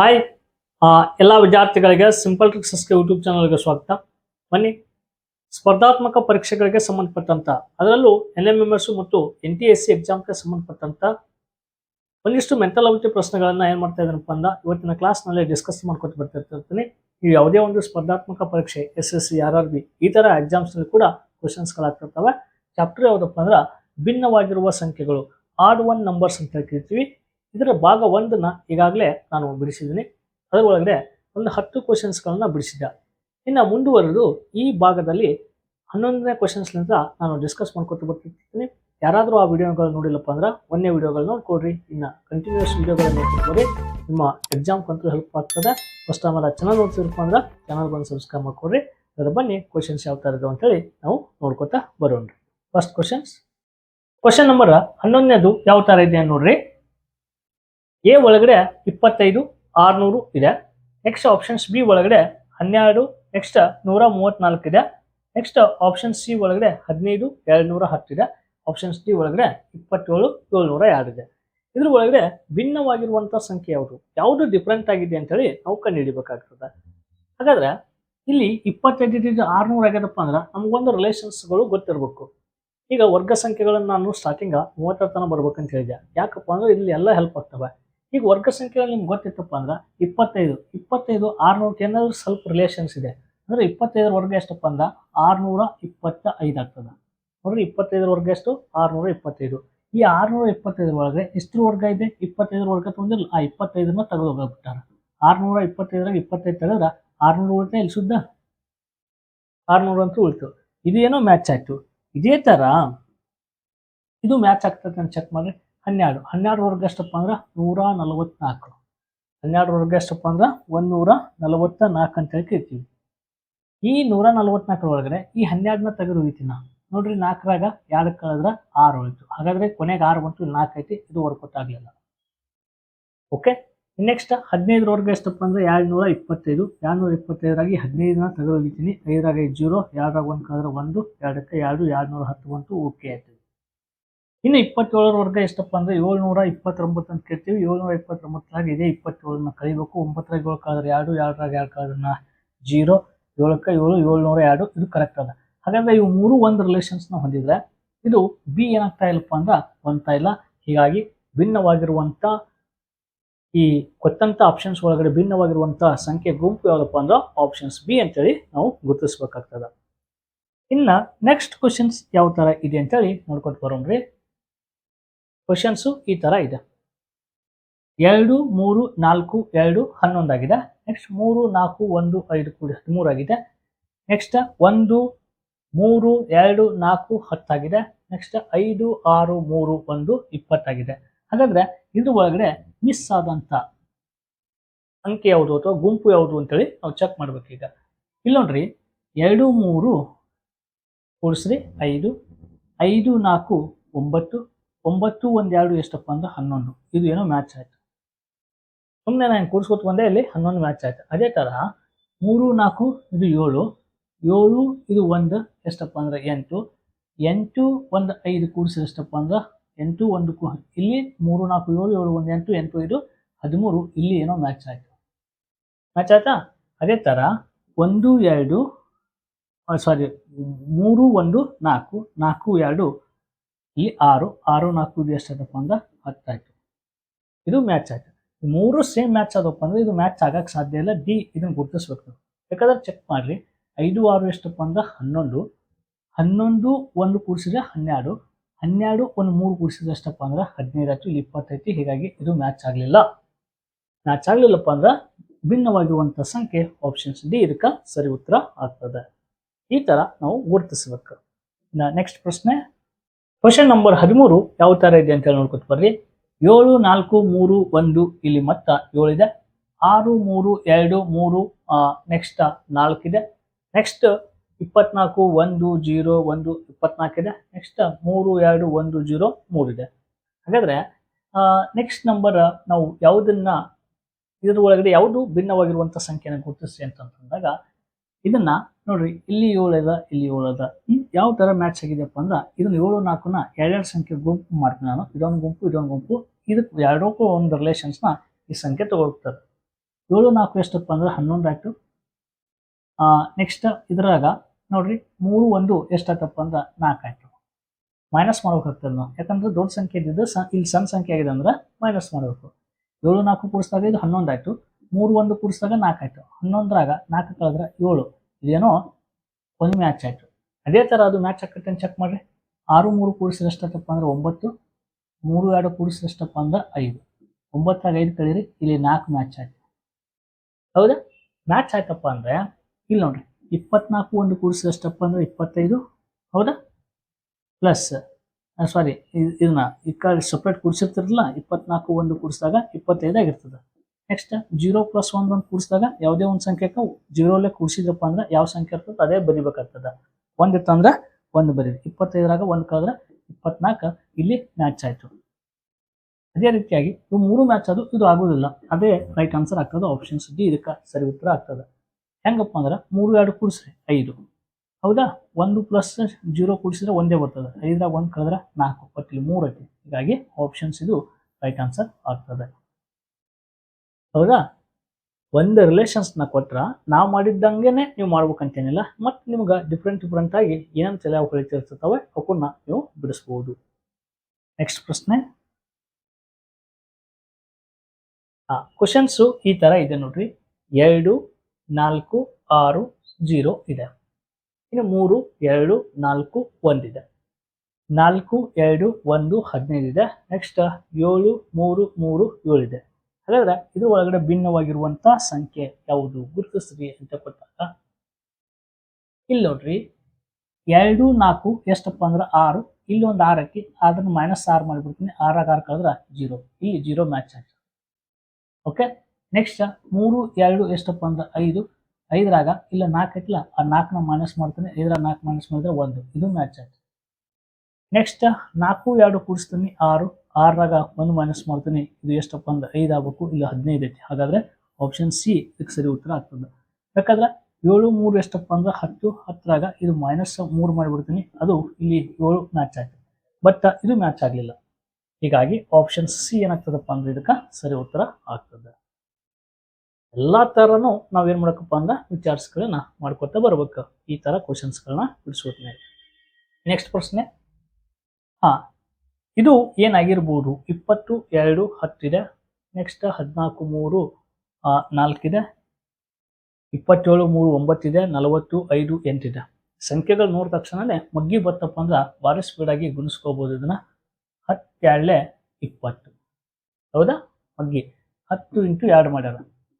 Hi ಎಲ್ಲ ವಿದ್ಯಾರ್ಥಿಗಳಿಗೆ simple ಟ್ರಿಕ್ಸಸ್ಗೆ YouTube ಚಾನಲ್ಗೆ ಸ್ವಾಗತ. ಬನ್ನಿ, ಸ್ಪರ್ಧಾತ್ಮಕ ಪರೀಕ್ಷೆಗಳಿಗೆ ಸಂಬಂಧಪಟ್ಟಂತ, ಅದರಲ್ಲೂ ಎನ್ ಎಂ ಎಂ ಎಸ್ ಮತ್ತು ಎನ್ ಟಿ ಎಸ್ ಸಿ ಎಕ್ಸಾಮ್ಗೆ ಸಂಬಂಧಪಟ್ಟಂತ ಒಂದಿಷ್ಟು ಮೆಂಟಲ್ ಪ್ರಶ್ನೆಗಳನ್ನ ಏನ್ ಮಾಡ್ತಾ ಇದ್ದೀನಪ್ಪ ಅಂದ, ಇವತ್ತಿನ ಕ್ಲಾಸ್ನಲ್ಲಿ ಡಿಸ್ಕಸ್ ಮಾಡ್ಕೊತ ಬರ್ತಿರ್ತಿರ್ತೀನಿ ನೀವು ಯಾವುದೇ ಒಂದು ಸ್ಪರ್ಧಾತ್ಮಕ ಪರೀಕ್ಷೆ S S C R R B ಈ ಥರ ಎಕ್ಸಾಮ್ಸ್ನಲ್ಲಿ ಕೂಡ ಕ್ವಶನ್ಸ್ಗಳಾಗ್ತಿರ್ತವೆ ಚಾಪ್ಟರ್ ಯಾವುದಪ್ಪ ಅಂದ್ರೆ, ಭಿನ್ನವಾಗಿರುವ ಸಂಖ್ಯೆಗಳು ಆಡ್ ಒನ್ ನಂಬರ್ಸ್ ಅಂತ ಹೇಳಿ ಕರಿತೀವಿ ಇದರ ಭಾಗ ಒಂದನ್ನು ಈಗಾಗಲೇ ನಾನು ಬಿಡಿಸಿದ್ದೀನಿ. ಅದರೊಳಗಡೆ ಒಂದು ಹತ್ತು ಕ್ವಶನ್ಸ್ಗಳನ್ನ ಬಿಡಿಸಿದ್ದೆ. ಇನ್ನು ಮುಂದುವರೆದು ಈ ಭಾಗದಲ್ಲಿ ಹನ್ನೊಂದನೇ ಕ್ವಶನ್ಸ್ನಿಂದ ನಾನು ಡಿಸ್ಕಸ್ ಮಾಡ್ಕೊತ ಬರ್ತಿರ್ತೀನಿ. ಯಾರಾದರೂ ಆ ವಿಡಿಯೋಗಳು ನೋಡಿಲ್ಲಪ್ಪ ಅಂದ್ರೆ ಒಂದೇ ವಿಡಿಯೋಗಳು ನೋಡ್ಕೊಡ್ರಿ ಇನ್ನು ಕಂಟಿನ್ಯೂಸ್ ವಿಡಿಯೋಗಳನ್ನ ನೋಡ್ಕೊಡ್ರಿ ನಿಮ್ಮ ಎಕ್ಸಾಮ್ಗಂತೂ ಹೆಲ್ಪ್ ಆಗ್ತದೆ. ಫಸ್ಟ್ ಟೈಮ್ ಅಲ್ಲ ಚಾನಲ್ ನೋಡ್ತಿರಪ್ಪ ಅಂದ್ರೆ ಚಾನಲ್ ಬಂದು ಸಬ್ಸ್ಕ್ರೈಬ್ ಮಾಡ್ಕೊಡ್ರಿ ಅದರ ಬನ್ನಿ ಕ್ವಶನ್ಸ್ ಯಾವ ಥರ ಇದಾವೆ ಅಂತೇಳಿ ನಾವು ನೋಡ್ಕೊತಾ ಬರೋಣ್ರಿ. ಫಸ್ಟ್ ಕ್ವಶನ್ಸ್ ಕ್ವಶನ್ ನಂಬರ್ ಹನ್ನೊಂದನೇದು ಯಾವ ಥರ ಇದೆ ನೋಡ್ರಿ. ಎ ಒಳಗಡೆ ಇಪ್ಪತ್ತೈದು, ಆರ್ನೂರು ಇದೆ. ನೆಕ್ಸ್ಟ್ ಆಪ್ಷನ್ಸ್ ಬಿ ಒಳಗಡೆ ಹನ್ನೆರಡು ನೆಕ್ಸ್ಟ್ ನೂರ ಮೂವತ್ತ್ನಾಲ್ಕು ಇದೆ. ನೆಕ್ಸ್ಟ್ ಆಪ್ಷನ್ ಸಿ ಒಳಗಡೆ ಹದಿನೈದು, ಎರಡುನೂರ ಹತ್ತು ಇದೆ. ಆಪ್ಷನ್ಸ್ ಡಿ ಒಳಗಡೆ ಇಪ್ಪತ್ತೇಳು, ಏಳ್ನೂರ ಎರಡು ಇದೆ. ಇದ್ರ ಒಳಗಡೆ ಭಿನ್ನವಾಗಿರುವಂಥ ಸಂಖ್ಯೆ ಯಾವುದು? ಯಾವುದು ಡಿಫ್ರೆಂಟ್ ಆಗಿದೆ ಅಂತೇಳಿ ನಾವು ಕಂಡುಹಿಡಿಬೇಕಾಗ್ತದೆ. ಹಾಗಾದ್ರೆ ಇಲ್ಲಿ ಇಪ್ಪತ್ತೈದು ಆರ್ನೂರು ಆಗ್ಯದಪ್ಪ ಅಂದ್ರೆ ನಮಗೊಂದು ರಿಲೇಷನ್ಸ್ಗಳು ಗೊತ್ತಿರಬೇಕು. ಈಗ ವರ್ಗ ಸಂಖ್ಯೆಗಳನ್ನು ನಾನು ಸ್ಟಾರ್ಟಿಂಗ ಮೂವತ್ತರ ತನಕ ಬರ್ಬೇಕಂತ ಹೇಳಿದೆ. ಯಾಕಪ್ಪ ಅಂದ್ರೆ ಇಲ್ಲಿ ಎಲ್ಲ ಹೆಲ್ಪ್ ಆಗ್ತವೆ. ಈಗ ವರ್ಗ ಸಂಖ್ಯೆಗಳು ನಿಮ್ಗೆ ಗೊತ್ತಿತ್ತಪ್ಪ ಅಂದ್ರೆ ಇಪ್ಪತ್ತೈದು ಇಪ್ಪತ್ತೈದು ಆರ್ನೂರಕ್ಕೆ ಏನಾದರೂ ಸ್ವಲ್ಪ ರಿಲೇಷನ್ಸ್ ಇದೆ. ಅಂದ್ರೆ ಇಪ್ಪತ್ತೈದರ ವರ್ಗ ಎಷ್ಟಪ್ಪ ಅಂದ್ರೆ ಆರುನೂರ ಇಪ್ಪತ್ತ ಐದು ಆಗ್ತದೆ. ನೋಡ್ರಿ ಇಪ್ಪತ್ತೈದರ ವರ್ಗ ಎಷ್ಟು? ಆರ್ನೂರ ಇಪ್ಪತ್ತೈದು. ಈ ಆರುನೂರ ಇಪ್ಪತ್ತೈದರ ಒಳಗೆ ಎಷ್ಟು ವರ್ಗ ಇದೆ? ಇಪ್ಪತ್ತೈದರ ವರ್ಗ ತೊಂದಿಲ್ಲ. ಆ ಇಪ್ಪತ್ತೈದನ್ನ ತೆಗೆದು ಹೋಗ್ಬಿಟ್ಟಾರೆ ಆರುನೂರ ಇಪ್ಪತ್ತೈದರಾಗ ಇಪ್ಪತ್ತೈದು ತೆಗೆದ್ರೆ ಆರ್ನೂರು ಉಳಿತ ಇಲ್ಲಿ ಶುದ್ಧ ಆರ್ನೂರು ಅಂತೂ ಉಳಿತು. ಇದು ಏನೋ ಮ್ಯಾಚ್ ಆಯಿತು. ಇದೇ ಥರ ಇದು ಮ್ಯಾಚ್ ಆಗ್ತದೆ ಅಂತ ಚೆಕ್ ಮಾಡ್ರಿ. ಹನ್ನೆರಡು. ಹನ್ನೆರಡು ವರ್ಗ ಎಷ್ಟಪ್ಪ ಅಂದ್ರೆ ನೂರ ನಲವತ್ನಾಲ್ಕು. ಹನ್ನೆರಡು ವರ್ಗ ಎಷ್ಟಪ್ಪ ಅಂದ್ರೆ ಒಂದೂರ ನಲವತ್ತ ನಾಲ್ಕು ಅಂತ ಹೇಳಿ ಕರಿತೀವಿ. ಈ ನೂರ ನಲವತ್ನಾಲ್ಕರ ಒಳಗಡೆ ಈ ಹನ್ನೆರಡನ್ನ ತೆಗೆದು ಹೋಗ್ತೀನಿ ನೋಡ್ರಿ ನಾಲ್ಕರಾಗ ಎರಡು ಕಳೆದ್ರೆ ಆರು ಹೋಯ್ತು. ಹಾಗಾದ್ರೆ ಕೊನೆಗೆ ಆರು ಬಂತು, ಇಲ್ಲಿ ನಾಲ್ಕು ಐತಿ, ಇದು ವರ್ಕೌಟ್ ಓಕೆ ನೆಕ್ಸ್ಟ್ ಹದಿನೈದರವರೆಗೆ ಎಷ್ಟಪ್ಪ ಅಂದ್ರೆ ಎರಡು ನೂರ ಇಪ್ಪತ್ತೈದು. ಎರಡು ನೂರ ಇಪ್ಪತ್ತೈದರಾಗಿ ಹದಿನೈದನ್ನ ತೆಗೆದು ಹೋಗಿತೀನಿ ಐದರಾಗ ಐದು ಜೀರೋ, ಎರಡರಾಗ ಒಂದು ಕಳೆದ್ರೆ ಒಂದು, ಎರಡಕ್ಕೆ ಎರಡು ಎರಡು ನೂರ ಹತ್ತು ಬಂತು ಓಕೆ ಆಯ್ತು. ಇನ್ನು ಇಪ್ಪತ್ತೇಳರವರೆಗೆ ಎಷ್ಟಪ್ಪ ಅಂದ್ರೆ ಏಳ್ನೂರ ಇಪ್ಪತ್ತೊಂಬತ್ತು ಅಂತ ಕೇಳ್ತೀವಿ. ಏಳ್ನೂರ ಇಪ್ಪತ್ತೊಂಬತ್ತರಾಗ ಇದೆ ಇಪ್ಪತ್ತೇಳನ್ನ ಕಳಿಬೇಕು ಒಂಬತ್ತರಾಗ ಏಳು ಎರಡು, ಎರಡರಾಗ ಎರಡು ಕಾದ್ರನ್ನ ಜೀರೋ, ಏಳಕ್ಕೆ ಏಳು, ಏಳ್ನೂರ ಎರಡು, ಇದು ಕರೆಕ್ಟ್ ಅದ. ಹಾಗಾದ್ರೆ ಇವು ಮೂರು ಒಂದು ರಿಲೇಷನ್ಸ್ನ ಹೊಂದಿದ್ರೆ ಇದು ಬಿ ಏನಾಗ್ತಾ ಇಲ್ಲಪ್ಪ ಅಂದ್ರೆ ಹೊಂದ್ತಾ ಇಲ್ಲ. ಹೀಗಾಗಿ ಭಿನ್ನವಾಗಿರುವಂಥ ಈ ಕೊಟ್ಟಂತ ಆಪ್ಷನ್ಸ್ ಒಳಗಡೆ ಭಿನ್ನವಾಗಿರುವಂಥ ಸಂಖ್ಯೆ ಗುಂಪು ಯಾವುದಪ್ಪ ಅಂದ್ರೆ ಆಪ್ಷನ್ಸ್ ಬಿ ಅಂತೇಳಿ ನಾವು ಗುರುತಿಸ್ಬೇಕಾಗ್ತದೆ. ಇನ್ನು ನೆಕ್ಸ್ಟ್ ಕ್ವಶನ್ಸ್ ಯಾವ ಥರ ಇದೆ ಅಂತೇಳಿ ನೋಡ್ಕೊಂಡು ಬರೋಣ್ರಿ. ಕ್ವಶನ್ಸು ಈ ಥರ ಇದೆ. ಎರಡು, ಮೂರು, ನಾಲ್ಕು, ಎರಡು ಹನ್ನೊಂದಾಗಿದೆ ನೆಕ್ಸ್ಟ್ ಮೂರು, ನಾಲ್ಕು, ಒಂದು, ಐದು ಕೂಡಿ ಹದಿಮೂರಾಗಿದೆ ನೆಕ್ಸ್ಟ್ ಒಂದು, ಮೂರು, ಎರಡು, ನಾಲ್ಕು ಹತ್ತಾಗಿದೆ ನೆಕ್ಸ್ಟ್ ಐದು, ಆರು, ಮೂರು, ಒಂದು ಇಪ್ಪತ್ತಾಗಿದೆ ಹಾಗಾದರೆ ಇದ್ರ ಒಳಗಡೆ ಮಿಸ್ ಆದಂಥ ಅಂಕೆ ಯಾವುದು ಅಥವಾ ಗುಂಪು ಯಾವುದು ಅಂತೇಳಿ ನಾವು ಚೆಕ್ ಮಾಡ್ಬೇಕೀಗ. ಇಲ್ಲ ನೋಡ್ರಿ, ಎರಡು, ಮೂರು, ಕೂಡಿಸ್ರಿ, ಐದು ಐದು, ನಾಲ್ಕು, ಒಂಬತ್ತು ಒಂಬತ್ತು ಒಂದೆರಡು ಎಷ್ಟಪ್ಪ ಅಂದ್ರೆ ಹನ್ನೊಂದು. ಇದು ಏನೋ ಮ್ಯಾಚ್ ಆಯ್ತು. ಸುಮ್ಮನೆ ನಾನು ಕೂಡಿಸ್ಕೊತ್ ಬಂದೆ, ಇಲ್ಲಿ ಹನ್ನೊಂದು ಮ್ಯಾಚ್ ಆಯ್ತು. ಅದೇ ತರ ಮೂರು, ನಾಲ್ಕು, ಇದು ಏಳು. ಏಳು, ಇದು ಒಂದು ಎಷ್ಟಪ್ಪ ಅಂದ್ರೆ ಎಂಟು. ಎಂಟು, ಒಂದು ಐದು ಕೂಡಿಸಿದ ಎಷ್ಟಪ್ಪ ಅಂದ್ರೆ ಎಂಟು, ಒಂದು ಇಲ್ಲಿ ಮೂರು, ನಾಲ್ಕು, ಏಳು ಏಳು, ಒಂದು, ಎಂಟು ಎಂಟು, ಐದು, ಹದಿಮೂರು. ಇಲ್ಲಿ ಏನೋ ಮ್ಯಾಚ್ ಆಯ್ತು. ಮ್ಯಾಚ್ ಆಯ್ತಾ? ಅದೇ ತರ ಒಂದು, ಎರಡು ಸಾರಿ ಮೂರು, ಒಂದು, ನಾಲ್ಕು ನಾಲ್ಕು, ಎರಡು ಇಲ್ಲಿ ಆರು ಆರು ನಾಲ್ಕು ಇದು ಎಷ್ಟಾಯ್ತಪ್ಪ ಅಂದ್ರೆ ಹತ್ತಾಯ್ತು ಇದು ಮ್ಯಾಚ್ ಆಯ್ತು. ಮೂರು ಸೇಮ್ ಮ್ಯಾಚ್ ಆದಪ್ಪ ಅಂದ್ರೆ ಇದು ಮ್ಯಾಚ್ ಆಗಕ್ಕೆ ಸಾಧ್ಯ ಇಲ್ಲ. ಡಿ ಇದನ್ನು ಗುರುತಿಸ್ಬೇಕು ಯಾಕಂದ್ರೆ ಚೆಕ್ ಮಾಡ್ರಿ. ಐದು, ಆರು ಎಷ್ಟಪ್ಪ ಅಂದ್ರೆ ಹನ್ನೊಂದು. ಹನ್ನೊಂದು, ಒಂದು ಕೂಡಿಸಿದ್ರೆ ಹನ್ನೆರಡು. ಹನ್ನೆರಡು, ಒಂದು ಮೂರು ಕೂಡಿಸಿದ್ರೆ ಎಷ್ಟಪ್ಪ ಅಂದ್ರೆ ಹದಿನೈದು ಆಯ್ತು. ಇಲ್ಲಿ ಇಪ್ಪತ್ತೈತಿ ಹೀಗಾಗಿ ಇದು ಮ್ಯಾಚ್ ಆಗಲಿಲ್ಲ. ಮ್ಯಾಚ್ ಆಗಲಿಲ್ಲಪ್ಪ ಅಂದ್ರೆ ಭಿನ್ನವಾಗಿರುವಂಥ ಸಂಖ್ಯೆ ಆಪ್ಷನ್ಸ್ ಡಿ ಇದಕ್ಕೆ ಸರಿ ಉತ್ತರ ಆಗ್ತದೆ. ಈ ಥರ ನಾವು ಗುರುತಿಸ್ಬೇಕು. ನೆಕ್ಸ್ಟ್ ಪ್ರಶ್ನೆ. ಕ್ವಶನ್ ನಂಬರ್ ಹದಿಮೂರು ಯಾವ ತರ ಇದೆ ಅಂತ ಹೇಳಿ ನೋಡ್ಕೊತ ಬರ್ರಿ. ಏಳು, ನಾಲ್ಕು, ಮೂರು, ಒಂದು, ಇಲ್ಲಿ ಮತ್ತ ಇದೆ. ಆರು, ಮೂರು, ಎರಡು, ಮೂರು ನೆಕ್ಸ್ಟ್ ನಾಲ್ಕಿದೆ ನೆಕ್ಸ್ಟ್ ಇಪ್ಪತ್ನಾಲ್ಕು, ಒಂದು, ಜೀರೋ, ಒಂದು ಇಪ್ಪತ್ನಾಲ್ಕಿದೆ ನೆಕ್ಸ್ಟ್ ಮೂರು, ಎರಡು, ಒಂದು, ಜೀರೋ ಮೂರಿದೆ ಹಾಗಾದ್ರೆ ನೆಕ್ಸ್ಟ್ ನಂಬರ್ ನಾವು ಯಾವುದನ್ನ ಇದ್ರ ಒಳಗಡೆ ಯಾವುದು ಭಿನ್ನವಾಗಿರುವಂಥ ಸಂಖ್ಯೆನ ಗುರುತಿಸಿ ಅಂತಂದಾಗ ಇದನ್ನ ನೋಡ್ರಿ, ಇಲ್ಲಿ ಏಳು ಅದ ಇಲ್ಲಿ ಏಳು ಅದ ಯಾವ ತರ ಮ್ಯಾಚ್ ಆಗಿದೆಯಪ್ಪ ಅಂದ್ರೆ ಇದನ್ನ ಏಳು ನಾಲ್ಕುನ ಎರಡೆರಡು ಸಂಖ್ಯೆ ಗುಂಪು ಮಾಡ್ತೀನಿ ನಾನು. ಇದೊಂದು ಗುಂಪು ಇದೊಂದು ಗುಂಪು. ಇದಕ್ಕೆ ಎರಡಕ್ಕೂ ಒಂದು ರಿಲೇಷನ್ಸ್ನ ಈ ಸಂಖ್ಯೆ ತಗೊಳ್ತಾರೆ. ಏಳು ನಾಲ್ಕು ಎಷ್ಟಪ್ಪ ಅಂದ್ರೆ, ಹನ್ನೊಂದು ಆಯ್ತು. ನೆಕ್ಸ್ಟ್ ಇದ್ರಾಗ ನೋಡ್ರಿ, ಮೂರು, ಒಂದು ಎಷ್ಟಾಯ್ತಪ್ಪ ಅಂದ್ರೆ, ನಾಲ್ಕು ಆಯ್ತು. ಮೈನಸ್ ಮಾಡ್ಬೇಕಾಗ್ತದೆ ನಾವು ಯಾಕಂದ್ರೆ ದೊಡ್ಡ ಸಂಖ್ಯೆ ಇದ್ದಿದ್ದು ಇಲ್ಲಿ ಸಣ್ಣ ಸಂಖ್ಯೆ ಆಗಿದೆ ಅಂದ್ರೆ ಮೈನಸ್ ಮಾಡಬೇಕು. ಏಳು ನಾಲ್ಕು ಕೂಡಿಸಿದಾಗ ಇದು ಹನ್ನೊಂದು ಆಯ್ತು. ಮೂರು ಒಂದು ಕೂಡಿಸಿದಾಗ ನಾಲ್ಕು ಆಯಿತು ಹನ್ನೊಂದರಾಗ ನಾಲ್ಕು ಕಳೆದ್ರೆ ಏಳು. ಇದೇನೋ ಒಂದು ಮ್ಯಾಚ್ ಆಯಿತು. ಅದೇ ಥರ ಅದು ಮ್ಯಾಚ್ ಆಕತ್ತೆ ಚೆಕ್ ಮಾಡಿರಿ. ಆರು, ಮೂರು ಕೂಡಿಸಿದಷ್ಟಪ್ಪ ಅಂದ್ರೆ ಒಂಬತ್ತು, ಮೂರು, ಎರಡು ಕೂಡಿಸಿದಷ್ಟಪ್ಪ ಅಂದ್ರೆ ಐದು. ಒಂಬತ್ತಾಗ ಐದು ಕಳೀರಿ, ಇಲ್ಲಿ ನಾಲ್ಕು ಮ್ಯಾಚ್ ಆಯಿತು. ಹೌದಾ? ಮ್ಯಾಚ್ ಆಯ್ತಪ್ಪ ಅಂದ್ರೆ, ಇಲ್ಲಿ ನೋಡ್ರಿ, ಇಪ್ಪತ್ನಾಲ್ಕು ಒಂದು ಕೂಡಿಸಿದಷ್ಟಪ್ಪ ಅಂದ್ರೆ ಇಪ್ಪತ್ತೈದು. ಹೌದಾ? ಪ್ಲಸ್ ಸಾರಿ ಇದನ್ನ ಈ ಕಡೆ ಸಪ್ರೇಟ್ ಕೂಡಿಸಿರ್ತಿರಲ್ಲ ಇಪ್ಪತ್ನಾಲ್ಕು ಒಂದು ಕೂಡಿಸಿದಾಗ ಇಪ್ಪತ್ತೈದು ಆಗಿರ್ತದೆ. ನೆಕ್ಸ್ಟ್ ಜೀರೋ ಪ್ಲಸ್ ಒಂದು ಒಂದು ಕೂಡಿಸಿದಾಗ ಯಾವುದೇ ಒಂದು ಸಂಖ್ಯೆಗೆ ಜೀರೋಲೆ ಕೂಡಿಸಿದ್ರಪ್ಪ ಅಂದ್ರೆ ಯಾವ ಸಂಖ್ಯೆ ಇರ್ತದೆ ಅದೇ ಬರಿಬೇಕಾಗ್ತದೆ. ಒಂದು ಇತ್ತಂದ್ರೆ ಒಂದು ಬರೀರಿ. ಇಪ್ಪತ್ತೈದರಾಗ ಒಂದು ಕಳೆದ್ರೆ ಇಪ್ಪತ್ನಾಲ್ಕು ಇಲ್ಲಿ ಮ್ಯಾಚ್ ಆಯಿತು. ಅದೇ ರೀತಿಯಾಗಿ ಇವು ಮೂರು ಮ್ಯಾಚ್ ಅದು ಇದು ಆಗೋದಿಲ್ಲ. ಅದೇ ರೈಟ್ ಆನ್ಸರ್ ಆಗ್ತದೆ ಆಪ್ಷನ್ಸ್ ಡಿ ಇದಕ್ಕೆ ಸರಿ ಉತ್ತರ ಆಗ್ತದೆ. ಹೆಂಗಪ್ಪ ಅಂದ್ರೆ ಮೂರು ಎರಡು ಕೂಡಿಸ್ರಿ, ಐದು. ಹೌದಾ? ಒಂದು ಪ್ಲಸ್ ಜೀರೋ ಕೂಡಿಸಿದ್ರೆ ಒಂದೇ ಬರ್ತದೆ. ಐದರಾಗ ಒಂದು ಕಳೆದ್ರೆ ನಾಲ್ಕು, ಒಟ್ಟಿಗೆ ಮೂರು ಐತಿ. ಹೀಗಾಗಿ ಆಪ್ಷನ್ಸ್ ಇದು ರೈಟ್ ಆನ್ಸರ್ ಆಗ್ತದೆ. ಹೌದಾ? ಒಂದು ರಿಲೇಷನ್ಸ್ನ ಕೊಟ್ರ ನಾವು ಮಾಡಿದ್ದಂಗೆನೆ ನೀವು ಮಾಡ್ಬೇಕಂತೇನಿಲ್ಲ ಮತ್ತು ನಿಮ್ಗೆ ಡಿಫ್ರೆಂಟ್ ಡಿಫ್ರೆಂಟ್ ಆಗಿ ಏನೇನು ತಲೆ ಹೊಳಿತಿರ್ತವೆ ಅವಕ್ಕನ್ನ ನೀವು ಬಿಡಿಸ್ಬೋದು. ನೆಕ್ಸ್ಟ್ ಪ್ರಶ್ನೆ. ಹಾ ಕ್ವಶನ್ಸು ಈ ಥರ ಇದೆ ನೋಡ್ರಿ. ಎರಡು, ನಾಲ್ಕು, ಆರು, ಜೀರೋ ಇದೆ. ಇನ್ನು ಮೂರು, ಎರಡು, ನಾಲ್ಕು ಒಂದಿದೆ ನಾಲ್ಕು, ಎರಡು, ಒಂದು, ಹದಿನೈದು ಇದೆ. ನೆಕ್ಸ್ಟ್ ಏಳು, ಮೂರು ಮೂರು, ಏಳು ಇದೆ. ಹಾಗಾದ್ರೆ ಇದ್ರ ಒಳಗಡೆ ಭಿನ್ನವಾಗಿರುವಂತ ಸಂಖ್ಯೆ ಯಾವುದು? ಗುರುತಿಸ್ರಿ ಅಂತ ಕೊಟ್ಟಾಗ. ಇಲ್ಲಿ ನೋಡ್ರಿ, ಎರಡು, ನಾಲ್ಕು, ಎಷ್ಟಪ್ಪ ಅಂದ್ರೆ ಆರು. ಇಲ್ಲಿ ಒಂದು ಆರು ಹಾಕಿ ಅದನ್ನ ಮೈನಸ್ ಆರು ಮಾಡಿಬಿಡ್ತೀನಿ. ಆರಾಗ ಆರು ಕಳೆದ್ರೆ ಜೀರೋ ಇಲ್ಲಿ ಜೀರೋ ಮ್ಯಾಚ್ ಆಯ್ತು ಓಕೆ ನೆಕ್ಸ್ಟ್ ಮೂರು, ಎರಡು, ಎಷ್ಟಪ್ಪ ಅಂದ್ರೆ ಐದು. ಐದರಾಗ, ಇಲ್ಲ ನಾಲ್ಕು ಹಾಕಿಲ್ಲ ಆ ನಾಲ್ಕನ ಮೈನಸ್ ಮಾಡ್ತೀನಿ. ಐದರ ನಾಲ್ಕು ಮೈನಸ್ ಮಾಡಿದ್ರೆ ಒಂದು. ಇದು ಮ್ಯಾಚ್ ಆಯ್ತು ನೆಕ್ಸ್ಟ್ ನಾಲ್ಕು, ಎರಡು ಕೂಡಿಸ್ತೀನಿ. ಆರು. ಆರರಾಗ ಒಂದು ಮೈನಸ್ ಮಾಡ್ತೀನಿ, ಇದು ಎಷ್ಟಪ್ಪ ಅಂದ್ರೆ ಐದು ಆಗ್ಬೇಕು, ಇಲ್ಲ ಹದಿನೈದು ಐತಿ. ಹಾಗಾದ್ರೆ ಆಪ್ಷನ್ ಸಿ ಇದಕ್ಕೆ ಸರಿ ಉತ್ತರ ಆಗ್ತದೆ. ಯಾಕಂದ್ರೆ ಏಳು ಮೂರು ಎಷ್ಟಪ್ಪ ಅಂದ್ರೆ ಹತ್ತು ಹತ್ತರಾಗ ಇದು ಮೈನಸ್ ಮೂರು ಮಾಡಿಬಿಡ್ತೀನಿ, ಅದು ಇಲ್ಲಿ ಏಳು ಮ್ಯಾಚ್ ಆಯ್ತು. ಬಟ್ ಇದು ಮ್ಯಾಚ್ ಆಗಲಿಲ್ಲ. ಹೀಗಾಗಿ ಆಪ್ಷನ್ ಸಿ ಏನಾಗ್ತದಪ್ಪ ಅಂದ್ರೆ ಇದಕ್ಕೆ ಸರಿ ಉತ್ತರ ಆಗ್ತದೆ. ಎಲ್ಲ ಥರನೂ ನಾವೇನು ಮಾಡಕ್ಕಪ್ಪ ಅಂದ್ರೆ ವಿಚಾರಿಸ್ಗಳನ್ನ ಮಾಡ್ಕೊತಾ ಬರ್ಬೇಕು. ಈ ಥರ ಕ್ವಶನ್ಸ್ಗಳನ್ನ ಬಿಡಿಸ್ಕೊತೀನಿ ನೆಕ್ಸ್ಟ್ ಪ್ರಶ್ನೆ. ಹಾ ಇದು ಏನಾಗಿರ್ಬೋದು? ಇಪ್ಪತ್ತು, ಎರಡು, ಹತ್ತಿದೆ ನೆಕ್ಸ್ಟ್ ಹದಿನಾಲ್ಕು, ಮೂರು ನಾಲ್ಕಿದೆ, ಇಪ್ಪತ್ತೇಳು, ಮೂರು, ಒಂಬತ್ತಿದೆ, ನಲವತ್ತು, ಐದು, ಎಂಟಿದೆ. ಸಂಖ್ಯೆಗಳು ನೋಡಿದ ತಕ್ಷಣನೇ ಮಗ್ಗಿ ಬತ್ತಪ್ಪ ಅಂದ್ರೆ ಭಾರಿ ಸ್ಪೀಡಾಗಿ ಗುಣಿಸ್ಕೋಬೋದು ಇದನ್ನ. ಹತ್ತೆರಡಲೆ ಇಪ್ಪತ್ತು. ಹೌದಾ? ಮಗ್ಗಿ. ಹತ್ತು ಇಂಟು ಎರಡು ಮಾಡ್ಯಾರ.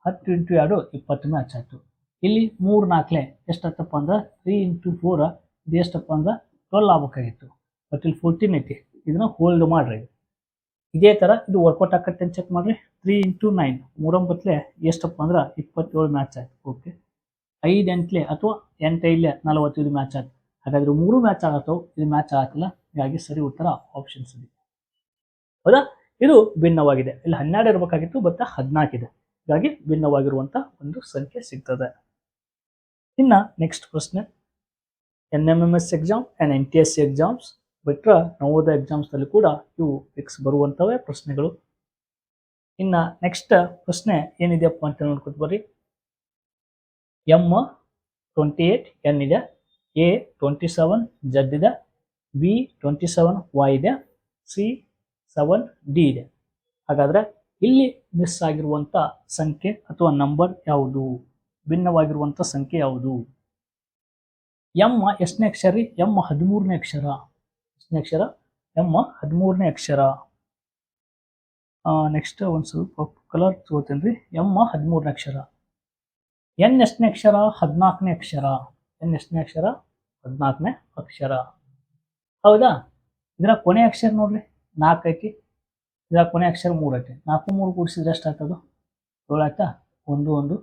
ಹತ್ತು ಇಂಟು ಎರಡು, ಇಪ್ಪತ್ತು ಮ್ಯಾಚ್ ಆಯ್ತು. ಇಲ್ಲಿ ಮೂರು ನಾಲ್ಕಲೆ ಎಷ್ಟಾಯ್ತಪ್ಪ ಅಂದ್ರೆ ತ್ರೀ ಇಂಟು ಫೋರ್ ಇದು ಎಷ್ಟಪ್ಪ ಅಂದ್ರೆ ಟ್ವೆಲ್ ಆಗ್ಬೇಕಾಗಿತ್ತು. ಬಟ್ ಇಲ್ಲಿ ಫೋರ್ಟೀನ್ ಐತಿ. ಇದನ್ನ ಹೋಲ್ಡ್ ಮಾಡ್ರಿ. ಇದೇ ಥರ ಇದು ವರ್ಕೌಟ್ ಆಕತ್ತೆ ಅಂತ ಚೆಕ್ ಮಾಡ್ರಿ. ತ್ರೀ ಇಂಟು ನೈನ್ ಮೂರೊಂಬತ್ತಲೆ ಎಷ್ಟಪ್ಪ ಅಂದ್ರೆ ಇಪ್ಪತ್ತೇಳು ಮ್ಯಾಚ್ ಆಯ್ತು. ಓಕೆ ಐದು ಎಂಟ್ಲೆ ಅಥವಾ ಎಂಟೈಲೆ ನಲವತ್ತೈದು ಮ್ಯಾಚ್ ಆಯ್ತು. ಹಾಗಾದ್ರೆ ಮೂರು ಮ್ಯಾಚ್ ಆಗತ್ತವು ಇದು ಮ್ಯಾಚ್ ಆಗತ್ತಲ್ಲ, ಹೀಗಾಗಿ ಸರಿ ಉತ್ತರ ಆಪ್ಷನ್ಸ್ ಇದೆ. ಹೌದಾ? ಇದು ಭಿನ್ನವಾಗಿದೆ. ಇಲ್ಲಿ ಹನ್ನೆರಡು ಇರಬೇಕಾಗಿತ್ತು, ಬಟ್ ಹದಿನಾಲ್ಕಿದೆ ಹೀಗಾಗಿ ಭಿನ್ನವಾಗಿರುವಂತ ಒಂದು ಸಂಖ್ಯೆ ಸಿಗ್ತದೆ. ಇನ್ನ ನೆಕ್ಸ್ಟ್ ಪ್ರಶ್ನೆ. N M M S exam and N T S C exams ಬಿಟ್ರೆ ನವೋದಯ ಎಕ್ಸಾಮ್ಸ್ನಲ್ಲಿ ಕೂಡ ಇವು ಫಿಕ್ಸ್ ಬರುವಂಥವೇ ಪ್ರಶ್ನೆಗಳು. ಇನ್ನು ನೆಕ್ಸ್ಟ್ ಪ್ರಶ್ನೆ ಏನಿದೆಯಪ್ಪ ಅಂತ ನೋಡ್ಕೊತ ಬರ್ರಿ. ಎಂ ಟ್ವೆಂಟಿ ಏಟ್ ಎನ್ ಇದೆ. ಎ ಟ್ವೆಂಟಿ ಸೆವೆನ್ ಜಡ್ ಇದೆ. ಬಿ ಟ್ವೆಂಟಿ ಸೆವೆನ್ ವೈ ಇದೆ. ಸಿ ಸೆವೆನ್ ಡಿ ಇದೆ. ಹಾಗಾದ್ರೆ ಇಲ್ಲಿ ಮಿಸ್ ಆಗಿರುವಂಥ ಸಂಖ್ಯೆ ಅಥವಾ ನಂಬರ್ ಯಾವುದು? ಭಿನ್ನವಾಗಿರುವಂಥ ಸಂಖ್ಯೆ ಯಾವುದು? ಎಂ ಎಷ್ಟನೇ ಅಕ್ಷರ ರೀ? ಎಂ ಹದಿಮೂರನೇ ಅಕ್ಷರ. ಎಷ್ಟನೇ ಅಕ್ಷರ ಎಂ ಹದಿಮೂರನೇ ಅಕ್ಷರ. ನೆಕ್ಸ್ಟ್ ಒಂದು ಸ್ವಲ್ಪ ಕಲರ್ ತಗೋತೀನಿ ರೀ ಎಂ ಹದಿಮೂರನೇ ಅಕ್ಷರ. ಎನ್ ಎಷ್ಟನೇ ಅಕ್ಷರ? ಹದಿನಾಲ್ಕನೇ ಅಕ್ಷರ. ಎನ್ ಎಷ್ಟನೇ ಅಕ್ಷರ? ಹದಿನಾಲ್ಕನೇ ಅಕ್ಷರ. ಹೌದಾ? ಇದರ ಕೊನೆ ಅಕ್ಷರ ನೋಡ್ರಿ. ನಾಲ್ಕು ಐತಿ. ಇದರ ಕೊನೆ ಅಕ್ಷರ ಮೂರು ಐತಿ. ನಾಲ್ಕು ಮೂರು ಕೂಡಿಸಿದ್ರೆ ಎಷ್ಟು ಆಗ್ತದೆ? ಏಳು ಆಯ್ತಾ? ಒಂದು ಒಂದು,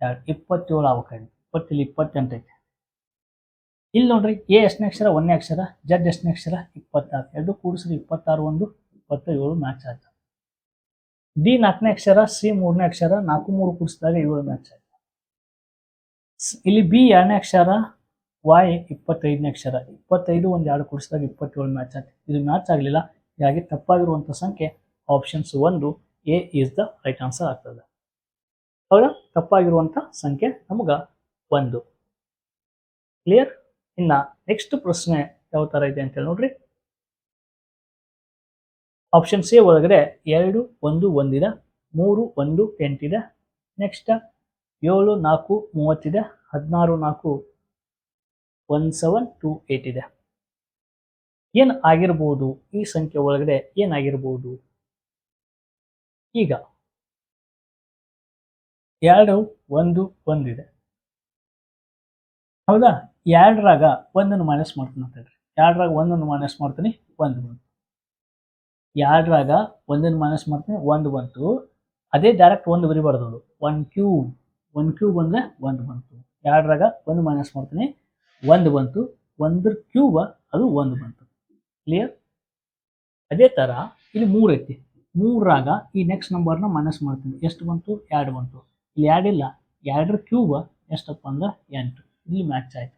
ಎರಡು. ಇಪ್ಪತ್ತೇಳು ಆಗ್ಬೇಕಾಗಿ ಇಪ್ಪತ್ತಿಲ್ಲಿ ಇಪ್ಪತ್ತೆಂಟು ಐತಿ. ಇಲ್ಲಿ ನೋಡ್ರಿ, ಎ ಎಷ್ಟನೇ ಅಕ್ಷರ, ಒಂದನೇ ಅಕ್ಷರ, ಜಡ್ ಎಷ್ಟನೇ ಅಕ್ಷರ, ಇಪ್ಪತ್ತಾರು. ಎರಡು ಕೂಡಿಸಿದ್ರೆ ಇಪ್ಪತ್ತಾರು, ಒಂದು ಇಪ್ಪತ್ತ ಏಳು ಮ್ಯಾಚ್ ಆಯ್ತು. ಡಿ ನಾಲ್ಕನೇ ಅಕ್ಷರ, ಸಿ ಮೂರನೇ ಅಕ್ಷರ, ನಾಲ್ಕು ಮೂರು ಕೂಡಿಸಿದಾಗ ಏಳು ಮ್ಯಾಚ್ ಆಯ್ತು. ಇಲ್ಲಿ ಬಿ ಎರಡನೇ ಅಕ್ಷರ ವಾಯ್ ಇಪ್ಪತ್ತೈದನೇ ಅಕ್ಷರ. ಇಪ್ಪತ್ತೈದು ಒಂದು ಎರಡು ಕೂಡಿಸಿದಾಗ ಇಪ್ಪತ್ತೇಳು ಮ್ಯಾಚ್ ಆಯ್ತು. ಇದು ಮ್ಯಾಚ್ ಆಗಲಿಲ್ಲ. ಹೀಗಾಗಿ ತಪ್ಪಾಗಿರುವಂಥ ಸಂಖ್ಯೆ ಆಪ್ಷನ್ಸ್ ಒಂದು, A is the right answer ಆಗ್ತದೆ. ಹೌದಾ? ತಪ್ಪಾಗಿರುವಂಥ ಸಂಖ್ಯೆ ನಮಗ ಒಂದು. ಕ್ಲಿಯರ್ ಇನ್ನ ನೆಕ್ಸ್ಟ್ ಪ್ರಶ್ನೆ ಯಾವ ತರ ಇದೆ ಅಂತ ಹೇಳಿ ನೋಡ್ರಿ. ಆಪ್ಷನ್ ಸಿ ಒಳಗಡೆ ಎರಡು, ಒಂದು, ಒಂದಿದೆ, ಮೂರು, ಒಂದು, ಎಂಟಿದೆ ನೆಕ್ಸ್ಟ್ ಏಳು, ನಾಲ್ಕು, ಮೂವತ್ತಿದೆ, ಹದಿನಾರು, ನಾಲ್ಕು ಒನ್ ಸೆವೆನ್ ಟು ಏಟ್ ಇದೆ. ಏನ್ ಆಗಿರ್ಬೋದು? ಈ ಸಂಖ್ಯೆ ಒಳಗಡೆ ಏನಾಗಿರ್ಬೋದು ಈಗ ಎರಡು, ಒಂದು, ಒಂದಿದೆ. ಹೌದಾ? ಎರಡರಾಗ ಒಂದನ್ನು ಮೈನಸ್ ಮಾಡ್ತೀನಿ ಅಂತ ಹೇಳ್ರಿ. ಎರಡರಾಗ ಒಂದನ್ನು ಮೈನಸ್ ಮಾಡ್ತೀನಿ, ಒಂದು ಬಂತು. ಎರಡರಾಗ ಒಂದನ್ನು ಮೈನಸ್ ಮಾಡ್ತೀನಿ, ಒಂದು ಬಂತು. ಅದೇ ಡೈರೆಕ್ಟ್ ಒಂದು ಬರಿಬಾರ್ದು ಅದು. ಒನ್ ಕ್ಯೂಬ್ ಒನ್ ಕ್ಯೂಬ್ ಅಂದರೆ ಒಂದು ಬಂತು. ಎರಡರಾಗ ಒಂದು ಮೈನಸ್ ಮಾಡ್ತೀನಿ, ಒಂದು ಬಂತು. ಒಂದ್ರ ಕ್ಯೂಬ ಅದು ಒಂದು ಬಂತು. ಕ್ಲಿಯರ್ ಅದೇ ಥರ ಇಲ್ಲಿ ಮೂರು ಐತಿ. ಮೂರಾಗ ಈ ನೆಕ್ಸ್ಟ್ ನಂಬರ್ನ ಮೈನಸ್ ಮಾಡ್ತೀನಿ. ಎಷ್ಟು ಬಂತು? ಎರಡು ಬಂತು. ಇಲ್ಲಿ ಎರಡಿಲ್ಲ ಎರಡರ ಕ್ಯೂಬ ಎಷ್ಟಪ್ಪ ಅಂದ್ರೆ ಎಂಟು. ಇಲ್ಲಿ ಮ್ಯಾಚ್ ಆಯ್ತು.